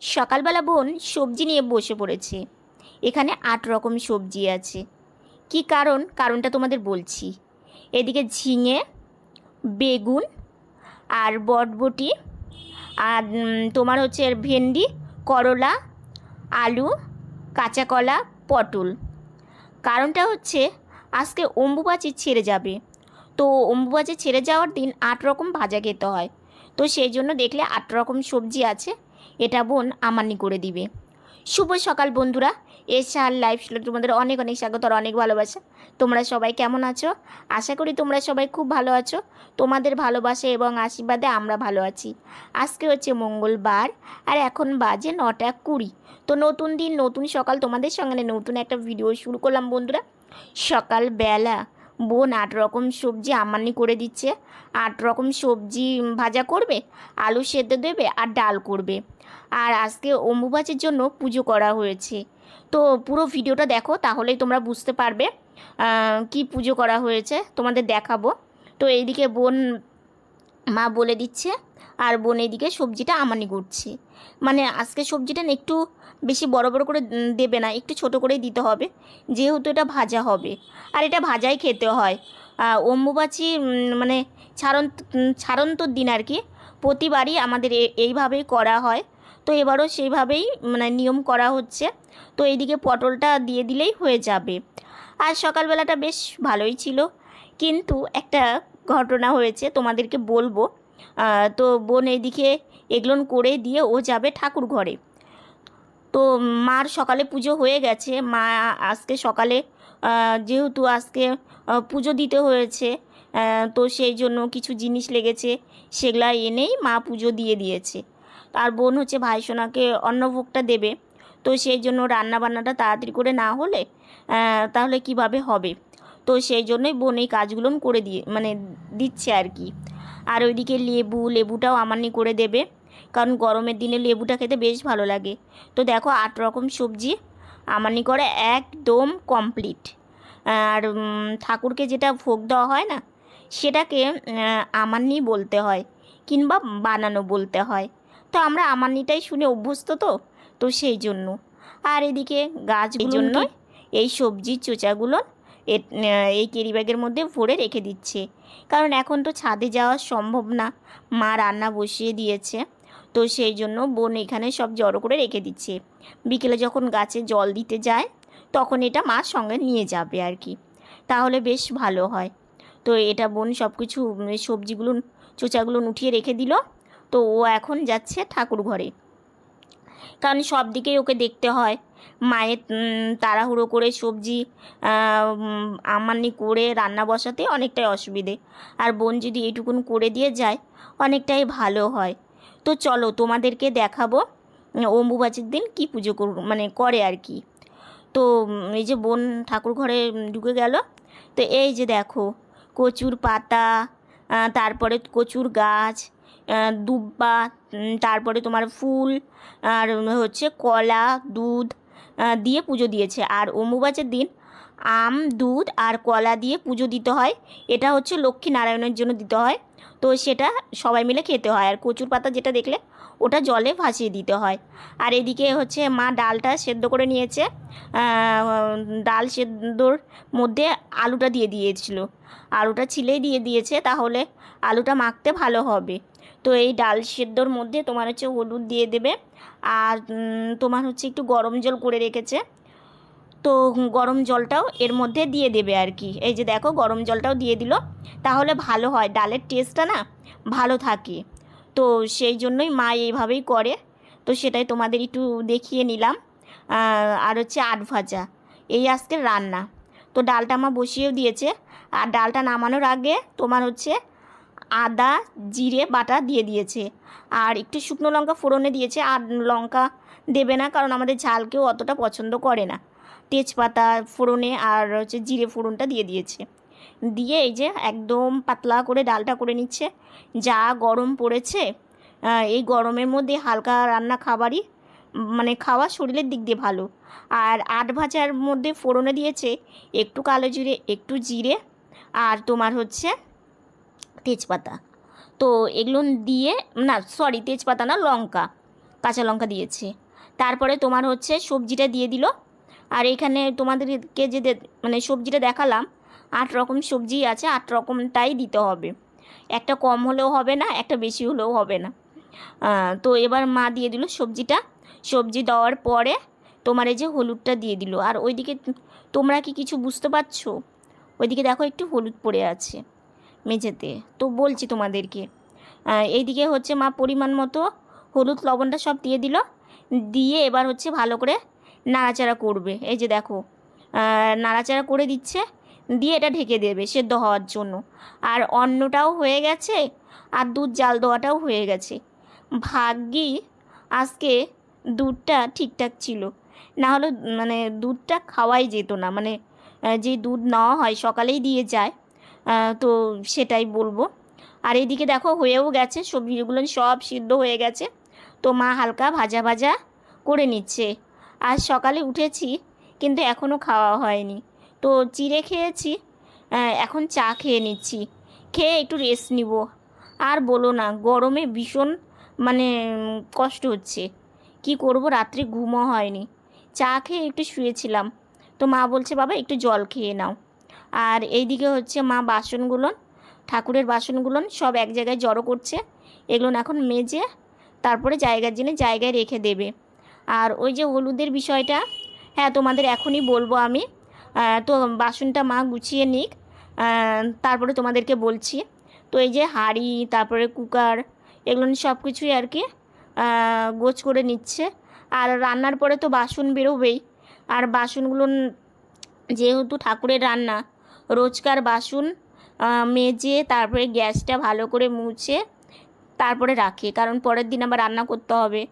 সকালবেলা বোন সবজি নিয়ে বসে পড়েছে। এখানে আট রকম সবজি আছে। কি কারণ? কারণটা তোমাদের বলছি। এদিকে ঝিঙে, বেগুন আর বটবটি আর তোমার হচ্ছে ভেন্ডি, করলা, আলু কাঁচা কলা পটল। কারণটা হচ্ছে আজকে অম্বুবাচি ছেড়ে যাবে। তো অম্বুবাচি ছেড়ে যাওয়ার দিন আট রকম ভাজা খেতে হয়। তো সেই জন্য দেখলে আট রকম সবজি আছে। এটা বোন আমানি করে দিবে। শুভ সকাল বন্ধুরা এসআর লাইফ স্টাইলে তোমাদের অনেক অনেক স্বাগত আর অনেক ভালোবাসা। তোমরা সবাই কেমন আছো? আশা করি তোমরা সবাই খুব ভালো আছো। তোমাদের ভালোবাসা এবং আশীর্বাদে আমরা ভালো আছি। আজকে হচ্ছে মঙ্গলবার আর এখন বাজে নটা কুড়ি। তো নতুন দিন, নতুন সকাল, তোমাদের সঙ্গে নতুন একটা ভিডিও শুরু করলাম বন্ধুরা। সকালবেলা বোন আট রকম সবজি আমানি করে দিচ্ছে। আট রকম সবজি ভাজা করবে, আলু সেদ্ধ দেবে আর ডাল করবে। আর আজকে অম্বুবাচীর জন্য পুজো করা হয়েছে। তো পুরো ভিডিওটা দেখো, তাহলেই তোমরা বুঝতে পারবে কি পুজো করা হয়েছে। তোমাদের দেখাবো। তো এইদিকে বোন, মা বলে দিচ্ছে, আর বোন এইদিকে সবজিটা আমানি করছে। মানে আজকে সবজিটা না একটু বেশি বড় বড় করে দেবে না, একটু ছোট করেই দিতে হবে, যেহেতু এটা ভাজা হবে। আর এটা ভাজাই খেতে হয়। অম্বুবাচী মানে ছাড়ন্ত ছাড়ন্তর দিন আর কি, প্রতিবারই আমাদের এইভাবেই করা হয়। তো এবারও সেইভাবেই মানে নিয়ম করা হচ্ছে। তো এইদিকে পটলটা দিয়ে দিলেই হয়ে যাবে। আর সকালবেলাটা বেশ ভালোই ছিল। কিন্তু একটা ঘটনা হয়েছে, তোমাদেরকে বলব। তো বোন এইদিকে এগুলোন করে দিয়ে ও যাবে ঠাকুর ঘরে। তো মার সকালে পুজো হয়ে গেছে। মা আজকে সকালে যেহেতু আজকে পুজো দিতে হয়েছে তো সেই জন্য কিছু জিনিস লেগেছে, সেগুলা এনেই মা পুজো দিয়ে দিয়েছে। আর বোন হচ্ছে ভাইসোনাকে অন্নভোগটা দেবে। তো সেই জন্য রান্না বান্নাটা তাড়াতাড়ি করে না হলে তাহলে কীভাবে হবে? তো সেই জন্যই বোন এই কাজগুলো করে দিয়ে মানে দিচ্ছে আর কি। আর ওইদিকে লেবু, লেবুটাও আমানি করে দেবে। কারণ গরমের দিনে লেবুটা খেতে বেশ ভালো লাগে। তো দেখো আট রকম সবজি আমানি করে একদম কমপ্লিট। আর ঠাকুরকে যেটা ভোগ দেওয়া হয় না, সেটাকে আমানি বলতে হয়, কিংবা বানানো বলতে হয়। তো আমরা আমানিটাই শুনে অভ্যস্ত তো তো সেই জন্য। আর এদিকে গাছ এই জন্য এই সবজির চোচাগুলো এ- এই কেরি ব্যাগের মধ্যে ভরে রেখে দিচ্ছে। কারণ এখন তো ছাদে যাওয়া সম্ভব না। মা রান্না বসিয়ে দিয়েছে। তো সেই জন্য বোন এখানে সব জড়ো করে রেখে দিচ্ছে। বিকেলে যখন গাছে জল দিতে যায় তখন এটা মার সঙ্গে নিয়ে যাবে আর কি। তাহলে বেশ ভালো হয়। তো এটা বোন সব কিছু সবজিগুলো চোচাগুলো উঠিয়ে রেখে দিল। তো ও এখন যাচ্ছে ঠাকুর ঘরে কারণ সব দিকেই ওকে দেখতে হয়। মায়ের তাড়াহুড়ো করে সবজি আমানি করে রান্না বসাতে অনেকটাই অসুবিধে। আর বোন যদি এইটুকুন করে দিয়ে যায়, অনেকটাই ভালো হয়। তো চলো তোমাদেরকে দেখাবো অম্বুবাচীর দিন কি পুজো কর মানে করে আর কি। তো এই যে বোন ঠাকুর ঘরে ঢুকে গেল। তো এই যে দেখো, কচুর পাতা তারপরে কচুর গাছ দুব্বা তারপরে তোমার ফুল, আর হচ্ছে কলা, দুধ দিয়ে পুজো দিয়েছে। আর অম্বুবাচের দিন আম, দুধ আর কলা দিয়ে পুজো দিতে হয়। এটা হচ্ছে লক্ষ্মী নারায়ণের জন্য দিতে হয়। তো সেটা সবাই মিলে খেতে হয়। আর কচুর পাতা যেটা দেখলে, ওটা জলে ভাসিয়ে দিতে হয়। আর এদিকে হচ্ছে মা ডালটা সেদ্ধ করে নিয়েছে। ডাল সেদ্ধর মধ্যে আলুটা দিয়ে দিয়েছিল। আলুটা ছিলেই দিয়ে দিয়েছে, তাহলে আলুটা মাখতে ভালো হবে। তো এই ডাল সেদ্ধর মধ্যে তোমার হচ্ছে হলুদ দিয়ে দেবে। আর তোমার হচ্ছে একটু গরম জল করে রেখেছে। তো গরম জলটাও এর মধ্যে দিয়ে দেবে আর কি। এই যে দেখো, গরম জলটাও দিয়ে দিল। তাহলে ভালো হয়, ডালের টেস্টটা না ভালো থাকে। তো সেই জন্যই মা এইভাবেই করে। তো সেটাই তোমাদের একটু দেখিয়ে নিলাম। আর হচ্ছে আট ভাজা। এই আজকের রান্না। তো ডালটা মা বসিয়েও দিয়েছে। আর ডালটা নামানোর আগে তোমার হচ্ছে আদা, জিরে, বাটা দিয়ে দিয়েছে। আর একটু শুকনো লঙ্কা ফোড়নে দিয়েছে। আর লঙ্কা দেবে না, কারণ আমাদের ঝাল কেউ অতটা পছন্দ করে না। তেজপাতা ফোড়নে আর হচ্ছে জিরে ফোড়নটা দিয়ে দিয়েছে। দিয়ে এই যে একদম পাতলা করে ডালটা করে নিচ্ছে। যা গরম পড়েছে এই গরমের মধ্যে হালকা রান্না খাবারই মানে খাওয়া শরীরের দিক দিয়ে ভালো। আর আট ভাজার মধ্যে ফোড়নে দিয়েছে, একটু কালো জিরে, একটু জিরে। আর তোমার হচ্ছে তেজপাতা। তো এগুলো দিয়ে, না সরি তেজপাতা না, লঙ্কা, কাঁচা লঙ্কা দিয়েছে। তারপরে তোমার হচ্ছে সবজিটা দিয়ে দিল। আর এখানে তোমাদেরকে যে মানে সবজিটা দেখালাম, আট রকম সবজি আছে, আট রকমটাই দিতে হবে। একটা কম হলেও হবে না, একটা বেশি হলেও হবে না। তো এবার মা দিয়ে দিল সবজিটা। সবজি দেওয়ার পরে তোমার এই যে হলুদটা দিয়ে দিল। আর ওইদিকে তোমরা কি কিছু বুঝতে পারছ? ওইদিকে দেখো একটু হলুদ পড়ে আছে। মেঝেতে। তো বলছি তোমাদেরকে এইদিকে হচ্ছে মা পরিমাণ মতো হলুদ লবণটা সব দিয়ে দিল, দিয়ে এবার হচ্ছে ভালো করে নাড়াচাড়া করবে। এই যে দেখো নাড়াচাড়া করে দিচ্ছে, দিয়ে এটা ঢেকে দেবে সেদ্ধ হওয়ার জন্য। আর অন্নটাও হয়ে গেছে, আর দুধ জাল দেওয়াটাও হয়ে গেছে। ভাগ্যি আজকে দুধটা ঠিকঠাক ছিল, না হলে মানে দুধটা খাওয়াই যেত না। মানে যে দুধ নেওয়া হয়, সকালেই দিয়ে যায় তো সেটাই বলব। আর এইদিকে দেখো হয়েও গেছে, সবজিগুলো সব সিদ্ধ হয়ে গেছে। তো মা হালকা ভাজা ভাজা করে নিচ্ছে। আজ সকালে উঠেছি, কিন্তু এখনও খাওয়া হয়নি। তো চিড়ে খেয়েছি এখন চা খেয়ে নিচ্ছি। খেয়ে একটু রেস্ট নিব। আর বলো না, গরমে ভীষণ মানে কষ্ট হচ্ছে। কি করব, রাত্রে ঘুমও হয়নি। চা খেয়ে একটু শুয়েছিলাম। তো মা বলছে, বাবা, একটু জল খেয়ে নাও। আর এইদিকে হচ্ছে মা বাসনগুলো, ঠাকুরের বাসনগুলো সব এক জায়গায় জড়ো করছে। এগুলো এখন মেজে তারপরে জায়গার জন্য জায়গায় রেখে দেবে। আর ওই যে হলুদের বিষয়টা হ্যাঁ তোমাদের এখনই বলব আমি। তো বাসনটা মা গুছিয়ে নিক। তারপরে তোমাদেরকে বলছি। তো এই যে হাঁড়ি, তারপরে কুকার, এগুলো সব কিছুই আর কি গোছ করে নিচ্ছে। আর রান্নার পরে তো বাসন বেরোবেই। আর বাসনগুলো যেহেতু ঠাকুরের রান্না রোজকার বাসন মেজে, তারপরে গ্যাসটা ভালো করে মুছে তারপরে রাখে। কারণ পরের দিন আবার রান্না করতে হবে।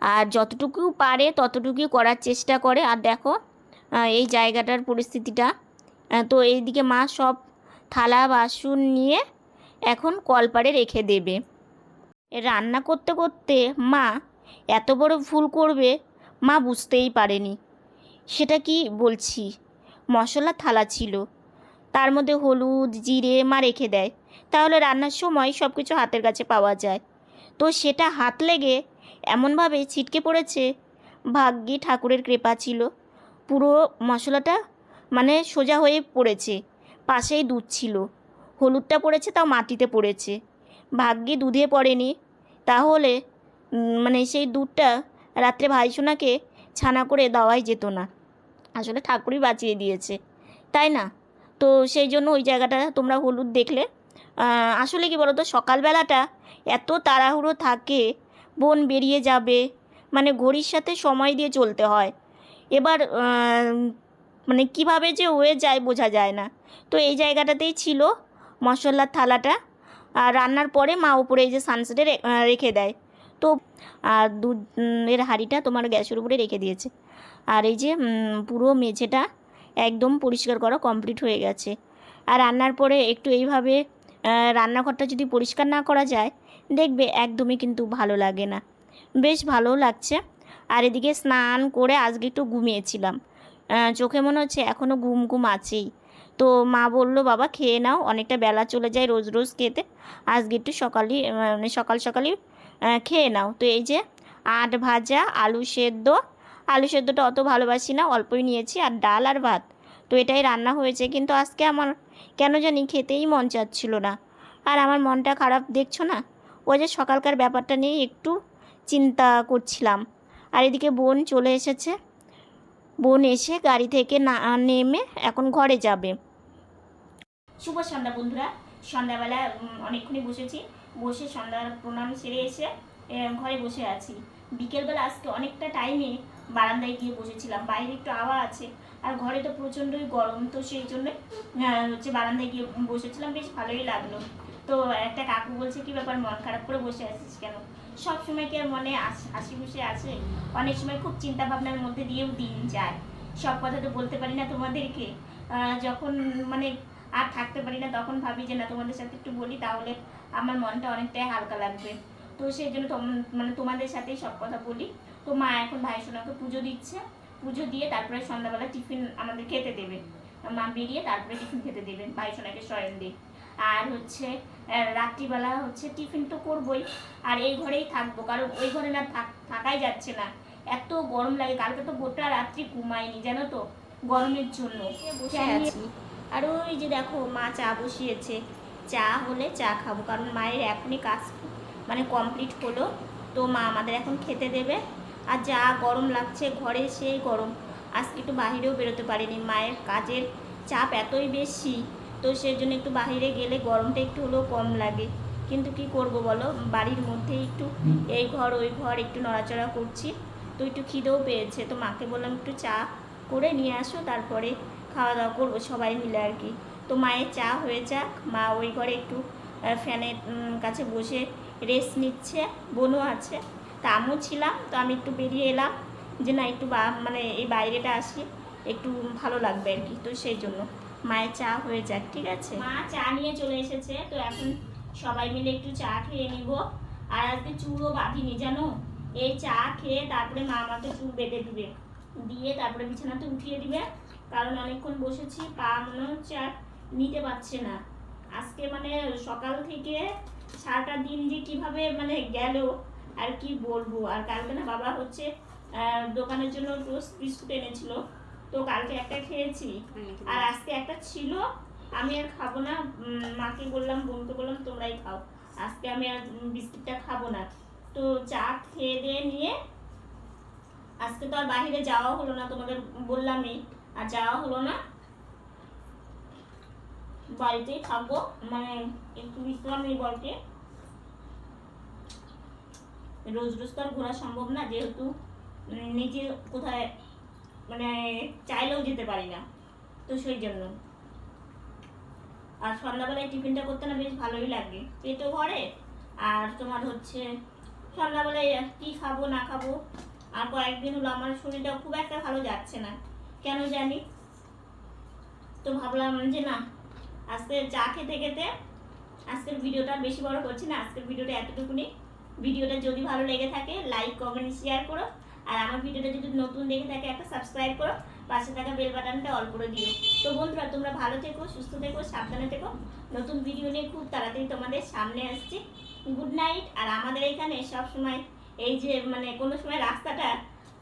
আর যতটুকু পারে ততটুকুই করার চেষ্টা করে। আর দেখো এই জায়গাটার পরিস্থিতিটা। তো এইদিকে মা সব থালা, বাসন নিয়ে এখন কলপাড়ে রেখে দেবে। রান্না করতে করতে মা এত বড় ভুল করবে, মা বুঝতেই পারেনি। সেটা কি বলছি? মশলা থালা ছিল। তার মধ্যে হলুদ, জিরে মা রেখে দেয়। তাহলে রান্নার সময় সব কিছু হাতের কাছে পাওয়া যায়। তো সেটা হাত লেগে এমনভাবে ছিটকে পড়েছে, ভাগ্যি ঠাকুরের কৃপা ছিল। পুরো মশলাটা মানে সোজা হয়ে পড়েছে, পাশেই দুধ ছিল। হলুদটা পড়েছে, তাও মাটিতে পড়েছে। ভাগ্যে দুধে পড়েনি। তাহলে মানে সেই দুধটা রাত্রে ভাইসোনাকে ছানা করে দেওয়াই যেত না। আসলে ঠাকুরই বাঁচিয়ে দিয়েছে। তাই না? তো সেই জন্য ওই জায়গাটা তোমরা হলুদ দেখলে। আসলে কি বলতো? সকালবেলাটা এত তাড়াহুড়ো থাকে বোন বেরিয়ে যাবে মানে ঘড়ির সাথে সময় দিয়ে চলতে হয়। এবার মানে কীভাবে যে হয়ে যায় বোঝা যায় না। তো এই জায়গাটাতেই ছিল মশলার থালাটা। আর রান্নার পরে মা উপরে এই যে সানসেটে রেখে দেয়। তো, আর দুধ এর হাঁড়িটা তোমার গ্যাসের উপরে রেখে দিয়েছে। আর এই যে পুরো মেঝেটা একদম পরিষ্কার করা কমপ্লিট হয়ে গেছে। আর রান্নার পরে একটু এইভাবে রান্নাঘরটা যদি পরিষ্কার না করা যায়, দেখবে একদমই কিন্তু ভালো লাগে না। বেশ ভালোও লাগছে। আর এদিকে স্নান করে আজকে একটু ঘুমিয়েছিলাম। চোখে মনে হচ্ছে এখনও ঘুম ঘুম আছেই। তো মা বলল, বাবা, খেয়ে নাও, অনেকটা বেলা চলে যায় রোজ রোজ খেতে। আজকে একটু সকালই মানে সকাল সকালই খেয়ে নাও। তো এই যে আট ভাজা আলু সেদ্ধ আলু সেদ্ধটা অত ভালোবাসি না, অল্পই নিয়েছি, আর ডাল আর ভাত। তো এটাই রান্না হয়েছে, কিন্তু আজকে আমার কেন জানি খেতেই মন চাচ্ছিল না। আর আমার মনটা খারাপ, দেখছ না? ওই যে সকালকার ব্যাপারটা নিয়ে একটু চিন্তা করছিলাম। আর এদিকে বোন চলে এসেছে। বোন এসে গাড়ি থেকে না, নেমে এখন ঘরে যাবে। শুভ সন্ধ্যা বন্ধুরা। সন্ধ্যাবেলা অনেকক্ষণই বসেছি। বসে সন্ধ্যার প্রণাম সেরে এসে ঘরে বসে আছি। বিকেলবেলা আজকে অনেকটা টাইমে বারান্দায় গিয়ে বসেছিলাম। বাইরে একটু হাওয়া আছে, আর ঘরে তো প্রচণ্ডই গরম, তো সেই জন্য হচ্ছে বারান্দায় গিয়ে বসেছিলাম, বেশ ভালোই লাগল। তো একটা কাকু বলছে, কি ব্যাপার, মন খারাপ করে বসে আছিস কেন? সব সময় কি আর মনে হাস- খুশি আছে? অনেক সময় খুব চিন্তা ভাবনার মধ্যে দিয়েও দিন যায়। সব কথা তো বলতে পারি না তোমাদেরকে। যখন মানে আর থাকতে পারি না, তখন ভাবি যে, না, তোমাদের সাথে একটু বলি, তাহলে আমার মনটা অনেকটাই হালকা লাগবে। তো সেই জন্য মানে তোমাদের সাথেই সব কথা বলি। তো মা এখন ভাই সোনাকে পুজো দিচ্ছে। পুজো দিয়ে তারপরে সন্ধ্যাবেলা টিফিন আমাদের খেতে দেবে। মা বেরিয়ে তারপরে টিফিন খেতে দেবেন ভাই সোনাকে শয়ন দিয়ে আর হচ্ছে রাত্রিবেলা হচ্ছে টিফিন তো করবই। আর এই ঘরেই থাকব। কারণ ওই ঘরে না থাক- থাকাই যাচ্ছে না। এত গরম লাগে। কালকে তো গোটা রাত্রি ঘুমাইনি জানো তো? গরমের জন্য। বসে আছি। আর ওই যে দেখো মা চা বসিয়েছে। চা হলে চা খাব। কারণ মায়ের এখনই কাজ মানে কমপ্লিট হলো। তো মা আমাদের এখন খেতে দেবে। আর যা গরম লাগছে, ঘরে সেই গরম। আজকে একটু বাহিরেও বেরোতে পারিনি। মায়ের কাজের চাপ এতই বেশি, তো সেই জন্য একটু বাইরে গেলে গরমটা একটু হলেও কম লাগে। কিন্তু কি করব বলো? বাড়ির মধ্যেই একটু এই ঘর, ওই ঘর, একটু নড়াচড়া করছি। তো একটু খিদেও পেয়েছে। তো মাকে বললাম, একটু চা করে নিয়ে আসো, তারপরে খাওয়া দাওয়া করব সবাই মিলে আর কি। তো মায়ের চা হয়ে যাক। মা ওই ঘরে একটু ফ্যানের কাছে বসে রেস্ট নিচ্ছে। বোনও আছে। তা আমিও ছিলাম, তো আমি একটু বেরিয়ে এলাম যে না, একটু মানে এই বাইরেটা আসি, একটু ভালো লাগবে আর কি, তো সেই জন্য। মায়ের চা হয়ে যাক, ঠিক আছে? মা চা নিয়ে চলে এসেছে, তো এখন সবাই মিলে একটু চা খেয়ে নিব। আর আজকে চুলও বাঁধিনি, জানো? এই চা খেয়ে তারপরে মা আমাকে চুল বেঁধে দিবে। দিয়ে তারপরে বিছানাতে উঠিয়ে দিবে, কারণ অনেকক্ষণ বসেছি, পা মনে হচ্ছে আর নিতে পারছে না। আজকে মানে সকাল থেকে সারাটা দিন যে কীভাবে মানে গেল আর কি বলব? আর কালকে না বাবা হচ্ছে দোকানের জন্য টোস্ট বিস্কুট এনেছিল। তো কালকে একটা খেয়েছি। আর আজকে একটা ছিল। আমি আর খাব না। মাকে বললাম বোনকে বললাম তোমরাই খাও। আজকে আমি আর বিস্কিটটা খাব না। তো চা খেয়ে দিয়ে নিয়ে আজকে তো আর বাইরে যাওয়া হলো না তোমাদের বললামই। আর যাওয়া হলো না। বাড়িতেই থাকব। মানে একটু বিশ্রাম নেই বলতে রোজ রোজ তো আর ঘোরা সম্ভব না, যেহেতু নিজে কোথায় মানে চাইলেও যেতে পারি না, তো সেই জন্য। আর সন্ধ্যাবেলায় টিফিনটা করতে না বেশ ভালোই লাগে। পেটও ভরে আর তোমার হচ্ছে, সন্ধ্যাবেলায় কি খাব, না খাব, আর কয়েকদিন হলো আমার শরীরটা খুব একটা ভালো যাচ্ছে না। কেন জানি? তো ভাবলাম যে না, আজকে চা খেতে খেতে, আজকের ভিডিওটা বেশি বড় করছি না, আজকের ভিডিওটা এতটুকুনি। ভিডিওটা যদি ভালো লেগে থাকে লাইক কমেন্ট শেয়ার করো। আর আমার ভিডিওটা যদি নতুন দেখে থাকে, একটা সাবস্ক্রাইব করো। পাশে থাকা বেল বাটনটা অল করে দিও। তো বন্ধুরা, তোমরা ভালো থেকো, সুস্থ থেকো, সাবধানে থেকো। নতুন ভিডিও নিয়ে খুব তাড়াতাড়ি তোমাদের সামনে আসছি। গুড নাইট আর আমাদের এখানে সব সময় এই যে মানে কোনো সময় রাস্তাটা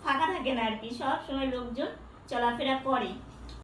ফাঁকা থাকে না আর কি সব সময় লোকজন চলাফেরা করে।